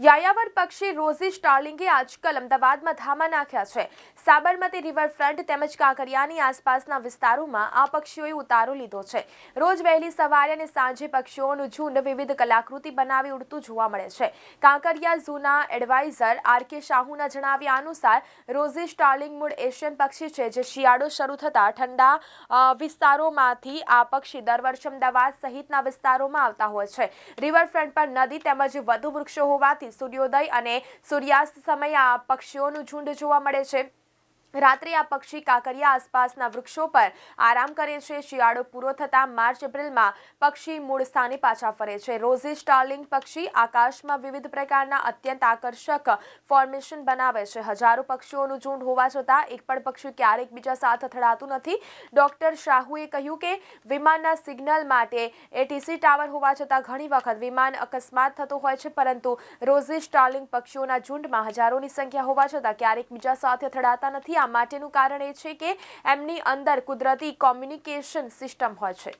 યાયાવર પક્ષી રોઝી સ્ટાર્લિંગે આજકાલ અમદાવાદમાં ધામા નાખ્યા છે. સાબરમતી રિવરફ્રન્ટ તેમજ કાંકરિયાની આસપાસના વિસ્તારોમાં આ પક્ષીઓએ ઉતારો લીધો છે. રોજ વહેલી સવારે અને સાંજે પક્ષીઓનું ઝુંડ વિવિધ કલાકૃતિ બનાવી ઉડતું જોવા મળે છે. કાંકરિયા ઝૂના એડવાઇઝર આર કે શાહુના જણાવ્યા અનુસાર, રોઝી સ્ટાર્લિંગ મૂળ એશિયન પક્ષી છે જે શિયાળો શરૂ થતાં ઠંડા વિસ્તારોમાંથી આ પક્ષી દર વર્ષે અમદાવાદ સહિતના વિસ્તારોમાં આવતા હોય છે. રિવરફ્રન્ટ પર નદી તેમજ વધુ વૃક્ષો હોવાથી સૂર્યોદય અને સૂર્યાસ્ત સમયે આ પક્ષીઓનું ઝુંડ જોવા મળે છે. રાત્રે આ પક્ષી કાંકરિયા આસપાસના વૃક્ષો પર આરામ કરે છે. શિયાળો પૂરો થતાં માર્ચ એપ્રિલમાં પક્ષી મૂળ સ્થાને પાછા ફરે છે. રોઝી સ્ટાર્લિંગ પક્ષી આકાશમાં વિવિધ પ્રકારના અત્યંત આકર્ષક ફોર્મેશન બનાવે છે. હજારો પક્ષીઓનું ઝુંડ હોવા છતાં એક પણ પક્ષી ક્યારેક બીજા સાથે અથડાતું નથી. ડોક્ટર શાહુએ કહ્યું કે વિમાનના સિગ્નલ માટે એટીસી ટાવર હોવા છતાં ઘણી વખત વિમાન અકસ્માત થતો હોય છે, પરંતુ રોઝી સ્ટાર્લિંગ પક્ષીઓના ઝુંડમાં હજારોની સંખ્યા હોવા છતાં ક્યારેક બીજા સાથે અથડાતા નથી. માટેનું કારણ એ છે કે એમની અંદર કુદરતી કોમ્યુનિકેશન સિસ્ટમ હોય છે.